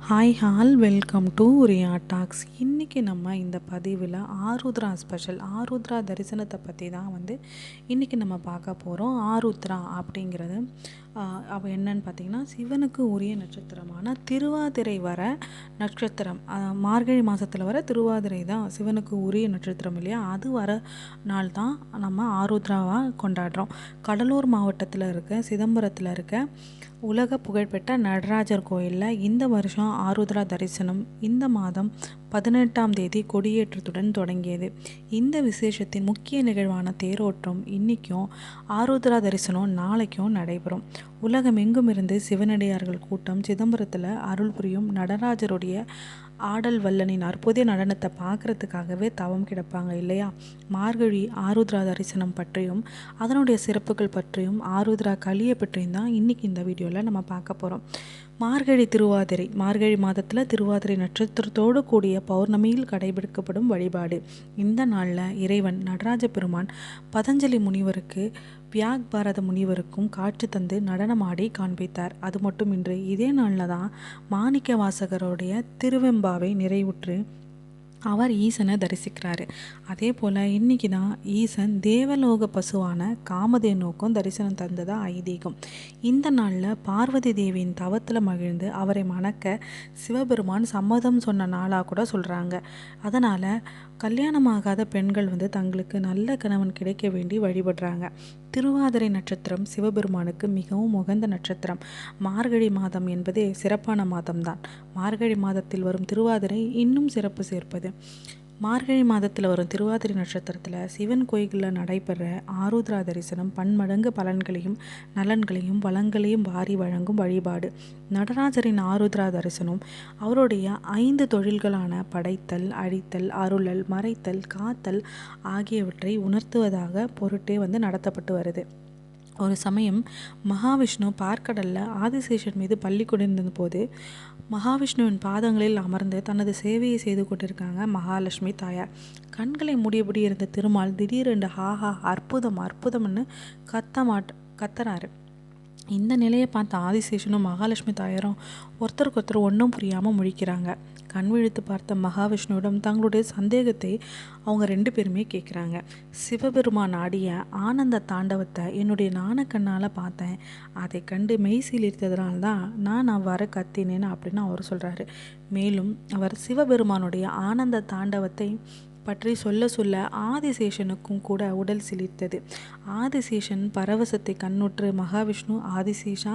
Hi all welcome to Riya talks இன்றைக்கி நம்ம இந்த பதிவில் ஆருத்ரா ஸ்பெஷல் ஆருத்ரா தரிசனத்தை பற்றி தான் வந்து இன்றைக்கி நம்ம பார்க்க போகிறோம் ஆருத்ரா அப்படிங்கிறது ஆஹ், என்னன்னு பார்த்தீங்கன்னா சிவனுக்கு உரிய நட்சத்திரமான திருவாதிரை வர நட்சத்திரம். மார்கழி மாதத்தில் வர திருவாதிரை தான் சிவனுக்கு உரிய நட்சத்திரம் இல்லையா? அது வர நாள் தான் நம்ம ஆருத்ராவாக கொண்டாடுறோம். கடலூர் மாவட்டத்தில் இருக்க சிதம்பரத்தில் இருக்க உலக புகழ்பெற்ற நடராஜர் கோயிலில் இந்த வருஷம் ஆருத்ரா தரிசனம் இந்த மாதம் பதினெட்டாம் தேதி கொடியேற்றத்துடன் தொடங்கியது. இந்த விசேஷத்தின் முக்கிய நிகழ்வான தேரோட்டம் இன்னைக்கும் ஆருத்ரா தரிசனம் நாளைக்கும் நடைபெறும். உலகமெங்கும் இருந்து சிவனடியார்கள் கூட்டம் சிதம்பரத்தில் அருள் புரியும் நடராஜருடைய ஆடல் வல்லனின் அற்புத நடனத்தை பார்க்கறதுக்காகவே தவம் கிடப்பாங்க இல்லையா? மார்கழி ஆருத்ரா தரிசனம் பற்றியும் அதனுடைய சிறப்புகள் பற்றியும் ஆருத்ரா களியை பற்றியும் தான் இன்றைக்கி இந்த வீடியோவில் நம்ம பார்க்க போகிறோம் மார்கழி திருவாதிரை. மார்கழி மாதத்தில் திருவாதிரை நட்சத்திரத்தோடு கூடிய பௌர்ணமியில் கடைபிடிக்கப்படும் வழிபாடு. இந்த நாளில் இறைவன் நடராஜ பெருமான் பதஞ்சலி முனிவருக்கு வியாக் பாரத முனிவருக்கும் காட்சி தந்து நடனமாடி காண்பித்தார். அது மட்டுமின்றி இதே நாளில் தான் மாணிக்க வாசகருடைய திருவெம்பாவை நிறைவுற்று அவர் ஈசனை தரிசிக்கிறாரு. அதே போல் இன்னைக்கு தான் ஈசன் தேவலோக பசுவான காமதேனுக்கும் தரிசனம் தந்ததா ஐதீகம். இந்த நாளில் பார்வதி தேவியின் தவத்தில் மகிழ்ந்து அவரை மணக்க சிவபெருமான் சம்மதம் சொன்ன நாளாக கூட சொல்கிறாங்க அதனால் கல்யாணமாகாத பெண்கள் வந்து தங்களுக்கு நல்ல கணவன் கிடைக்க வேண்டி வழிபடுறாங்க. திருவாதிரை நட்சத்திரம் சிவபெருமானுக்கு மிகவும் உகந்த நட்சத்திரம். மார்கழி மாதம் என்பதே சிறப்பான மாதம்தான். மார்கழி மாதத்தில் வரும் திருவாதிரை இன்னும் சிறப்பு சேர்ப்பது. மார்கழி மாதத்தில் வரும் திருவாதிரை நட்சத்திரத்தில் சிவன் கோயிலில் நடைபெற ஆருத்ரா தரிசனம் பன்மடங்கு பலன்களையும் நலன்களையும் வளங்களையும் வாரி வழங்கும் வழிபாடு. நடராஜரின் ஆருத்ரா தரிசனம் அவருடைய ஐந்து தொழில்களான படைத்தல் அழித்தல் அருளல் மறைத்தல் காத்தல் ஆகியவற்றை உணர்த்துவதாக பொருட்டே வந்து நடத்தப்பட்டு வருது. ஒரு சமயம் மகாவிஷ்ணு பார்க்கடலில் ஆதிசேஷன் மீது பள்ளி கொண்டிருந்த போது மகாவிஷ்ணுவின் பாதங்களில் அமர்ந்து தனது சேவையை செய்து கொண்டிருக்காங்க மகாலட்சுமி தாயார். கண்களை மூடியபடி இருந்த திருமால் திடீரென்று ஹாஹா அற்புதம் அற்புதம்னு கத்த மாட் கத்துறாரு. இந்த நிலையை பார்த்த ஆதிசேஷனும் மகாலட்சுமி தாயாரும் ஒருத்தருக்கு ஒருத்தர் ஒன்றும் புரியாமல் முழிக்கிறாங்க. கண் விழித்து பார்த்த மகாவிஷ்ணுவிடம் தங்களுடைய சந்தேகத்தை அவங்க ரெண்டு பேருமே கேட்குறாங்க சிவபெருமான் ஆடிய ஆனந்த தாண்டவத்தை என்னுடைய நாணக்கண்ணால் பார்த்தேன். அதை கண்டு மெய் சீலிர்த்ததுனால தான் நான் அவ்வாறு கத்தினேன் அப்படின்னு அவர் சொல்கிறாரு மேலும் அவர் சிவபெருமானுடைய ஆனந்த தாண்டவத்தை பற்றி சொல்ல சொல்ல ஆதிசேஷனுக்கும் கூட உடல் சிலிர்த்தது. ஆதிசேஷன் பரவசத்தை கண்ணுற்று மகாவிஷ்ணு ஆதிசேஷா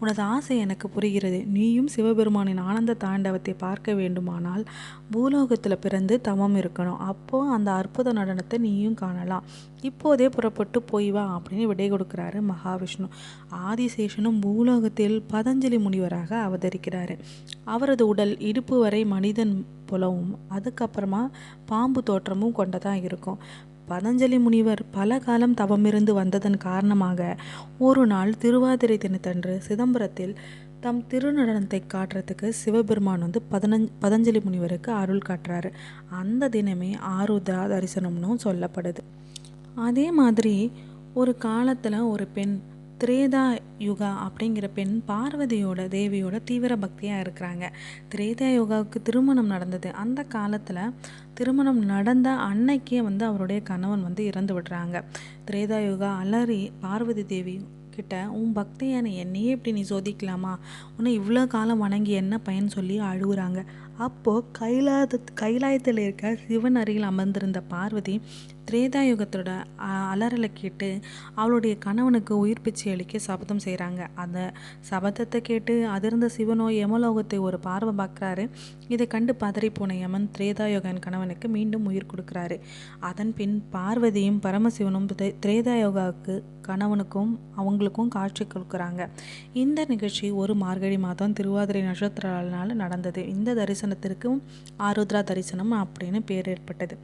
உனது ஆசை எனக்கு புரிகிறது. நீயும் சிவபெருமானின் ஆனந்த தாண்டவத்தை பார்க்க வேண்டுமானால் பூலோகத்தில் பிறந்து தவம் இருக்கணும். அப்போ அந்த அற்புத நடனத்தை நீயும் காணலாம். இப்போதே புறப்பட்டு போய் வா அப்படின்னு விடை கொடுக்குறாரு மகாவிஷ்ணு. ஆதிசேஷனும் பூலோகத்தில் பதஞ்சலி முனிவராக அவதரிக்கிறாரு. அவரது உடல் இடுப்பு வரை மனிதன் புலவும். அதுக்கப்புறமா பாம்பு தோற்றமும் கொண்டதாக இருக்கும். பதஞ்சலி முனிவர் பல காலம் தவமிருந்து வந்ததன் காரணமாக ஒரு நாள் திருவாதிரை தினத்தன்று சிதம்பரத்தில் தம் திருநடனத்தை காட்டுறதுக்கு சிவபெருமான் வந்து பதினஞ்சு பதஞ்சலி முனிவருக்கு அருள் காட்டுறாரு. அந்த தினமே ஆருத்ரா தரிசனம்னு சொல்லப்படுது. அதே மாதிரி ஒரு காலத்தில் ஒரு பெண் திரேதா யுகா அப்படிங்கிற பெண் பார்வதியோட தேவியோட தீவிர பக்தியாக இருக்கிறாங்க. திரேதா யுகாவுக்கு திருமணம் நடந்தது. அந்த காலத்தில் திருமணம் நடந்த அன்னைக்கே வந்து அவருடைய கணவன் வந்து இறந்து விடுறாங்க. திரேதா யுகா அலறி பார்வதி தேவி கிட்ட உன் பக்தியான என்னையே இப்படி நீ சோதிக்கலாமா? உன்னை இவ்வளோ காலம் வணங்கி என்ன பயன் சொல்லி அழுகுறாங்க? அப்போது கைலாத கைலாயத்தில் இருக்க சிவன் அருகில் அமர்ந்திருந்த பார்வதி திரேதாயுகத்தோட அ- அலறலை கேட்டு அவளுடைய கணவனுக்கு உயிர் பிச்சை அளிக்க சபதம் செய்கிறாங்க அந்த சபதத்தை கேட்டு அதிர்ந்த சிவனோ யமலோகத்தை ஒரு பார்வை பார்க்குறாரு. இதை கண்டு பதறி போன யமன் திரேதாயுகன் கணவனுக்கு மீண்டும் உயிர் கொடுக்குறாரு. அதன் பின் பார்வதியும் பரமசிவனும் திரே- திரேதாயுகாவுக்கு கணவனுக்கும் அவங்களுக்கும் காட்சி கொடுக்குறாங்க. இந்த நிகழ்ச்சி ஒரு மார்கழி மாதம் திருவாதிரை நட்சத்திரனால் நடந்தது. இந்த தரிசனத்திற்கும் ஆருத்ரா தரிசனம் அப்படின்னு பேர் ஏற்பட்டது.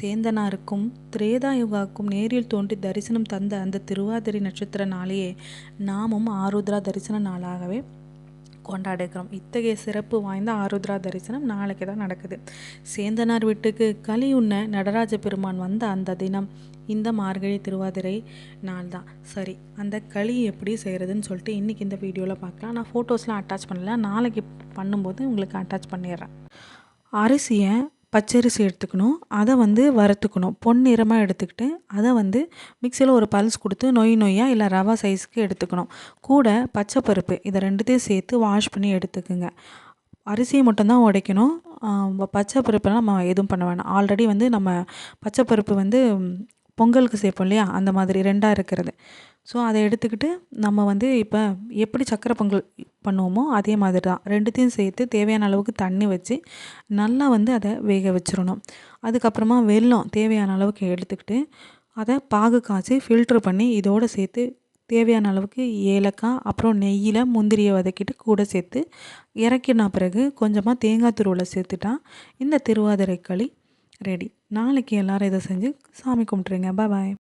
சேந்தனாருக்கும் திரேதாயுகாக்கும் நேரில் தோன்றி தரிசனம் தந்த அந்த திருவாதிரை நட்சத்திர நாளையே நாமும் ஆருத்ரா தரிசன நாளாகவே கொண்டாடுகிறோம். இத்தகைய சிறப்பு வாய்ந்த ஆருத்ரா தரிசனம் நாளைக்கு தான் நடக்குது. சேந்தனார் வீட்டுக்கு களி உண்ண நடராஜ பெருமான் வந்த அந்த தினம் இந்த மார்கழி திருவாதிரை நாள் தான். சரி அந்த களி எப்படி செய்கிறதுன்னு சொல்லிட்டு இன்றைக்கி இந்த வீடியோவில் பார்க்கலாம். நான் ஃபோட்டோஸ்லாம் அட்டாச் பண்ணல. நாளைக்கு பண்ணும்போது உங்களுக்கு அட்டாச் பண்ணிடுறேன். அரிசியை பச்சரிசி எடுத்துக்கணும். அதை வந்து வறுத்துக்கணும். பொன்னிறமாக எடுத்துக்கிட்டு அதை வந்து மிக்சியில் ஒரு பல்ஸ் கொடுத்து நொய் நொய்யாக இல்லை ரவா சைஸ்க்கு எடுத்துக்கணும். கூட பச்சை பருப்பு இதை ரெண்டுத்தையும் சேர்த்து வாஷ் பண்ணி எடுத்துக்குங்க. அரிசியை மட்டும்தான் உடைக்கணும். பச்சை பருப்பெல்லாம் நம்ம எதுவும் பண்ண வேணாம். ஆல்ரெடி வந்து நம்ம பச்சை பருப்பு வந்து பொங்கலுக்கு சேர்ப்போம் இல்லையா? அந்த மாதிரி ரெண்டாக இருக்கிறது. ஸோ அதை எடுத்துக்கிட்டு நம்ம வந்து இப்போ எப்படி சக்கரை பொங்கல் பண்ணுவோமோ அதே மாதிரி தான் ரெண்டுத்தையும் சேர்த்து தேவையான அளவுக்கு தண்ணி வச்சு நல்லா வந்து அதை வேக வச்சிடணும். அதுக்கப்புறமா வெல்லம் தேவையான அளவுக்கு எடுத்துக்கிட்டு அதை பாகு காய்ச்சி ஃபில்ட்ரு பண்ணி இதோடு சேர்த்து தேவையான அளவுக்கு ஏலக்காய் அப்புறம் நெய்யில் முந்திரியை வதக்கிட்டு கூட சேர்த்து இறக்கின பிறகு கொஞ்சமாக தேங்காய் துருவலை சேர்த்துட்டா இந்த திருவாதிரை களி ரெடி. நாளைக்கு எல்லோரும் இதை செஞ்சு சாமி கும்பிட்ருங்க பாய்